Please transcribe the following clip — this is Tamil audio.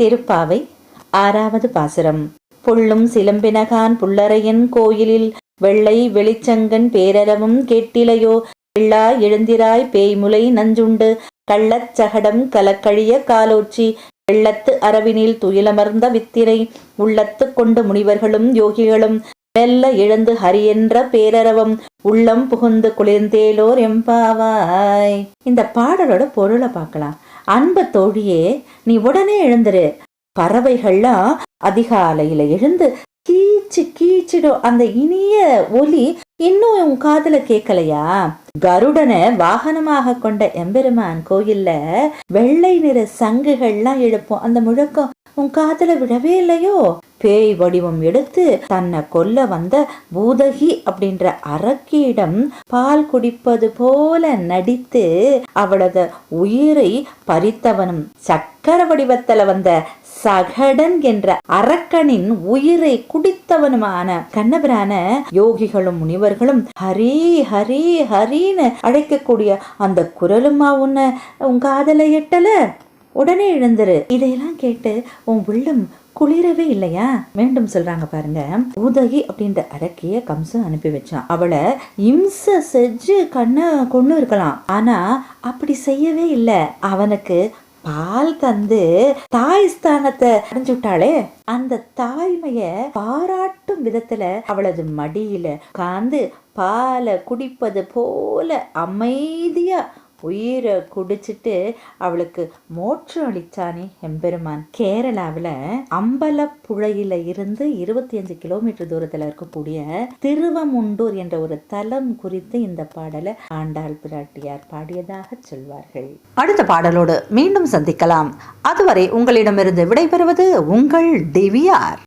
திருப்பாவை ஆறாவது பாசுரம். புள்ளும் சிலம்பினகான் புல்லரையன் கோயிலில் வெள்ளை வெளிச்சங்கன் பேரரவும் கேட்டிலையோ வெள்ளா எழுந்திராய் பேய்முலை நஞ்சுண்டு கள்ளச் சகடம் கலக்கழிய காலோச்சி வெள்ளத்து அரவினில் துயிலமர்ந்த வித்திரை உள்ளத்து கொண்டு முனிவர்களும் யோகிகளும் மெல்ல எழுந்து ஹரி என்ற பேரரவம் உள்ளம் புகுந்து குளிர்ந்தேலோர் எம்பாவாய் இந்த பாடலோட பொருளை பார்க்கலாம். அன்பு தோழியே நீ உடனே எழுந்துரு. பறவைகள்லாம் அதிகாலையில எழுந்து கீச்சு கீச்சிடும். அந்த இனிய ஒலி இன்னும் உன் காதுல கேட்கலையா கருடனை வாகனமாக கொண்ட எம்பெருமான் கோயில்ல வெள்ளை நிற சங்குகள்லாம் எழுப்போம். அந்த முழக்கம் உன் காதல விழவே இல்லையோ? பேய் வடிவம் எடுத்து தன்னை கொல்ல வந்த பூதகி அப்படின்ற அரக்கியிடம் பால் குடிப்பது போல நடித்து அவளது உயிரை பறித்தவனும் சக்கர வடிவத்துல வந்த சகடன் என்ற அரக்கனின் உயிரை குடித்தவனுமான கண்ணபிரான யோகிகளும் முனிவர்களும் ஹரி ஹரி ஹரின்னு அழைக்கக்கூடிய அந்த குரலுமா உன்னை உன் காதலை எட்டல? உடனே எழுந்துரு. இதையெல்லாம் கேட்டு உன் உள்ளம் குளிரவே இல்லையா? மீண்டும் சொல்றாங்க பாருங்க. உதகி அப்படின்ற அரக்கிய கம்சன் அனுப்பி வச்சான். அவளை இம்ச செஞ்சு கண்ணை கொண்டு இருக்கலாம். ஆனா அப்படி செய்யவே இல்லை. அவனுக்கு பால் தந்து தாய் ஸ்தானத்தை அடைஞ்சு விட்டாளே. அந்த தாய்மைய பாராட்டும் விதத்துல அவளது மடியில காந்து பாலை குடிப்பது போல அமைதியா உயிரை குடிச்சிட்டு அவளுக்கு மோட்சம் அளித்தானே எம்பெருமான். கேரளாவில் அம்பலப்புழையில இருந்து இருபத்தி அஞ்சு கிலோமீட்டர் தூரத்தில் இருக்கக்கூடிய திருவமுண்டூர் என்ற ஒரு தலம் குறித்து இந்த பாடலை ஆண்டாள் பிராட்டியார் பாடியதாக சொல்வார்கள். அடுத்த பாடலோடு மீண்டும் சந்திக்கலாம். அதுவரை உங்களிடமிருந்து விடைபெறுவது உங்கள் டிவிஆர்.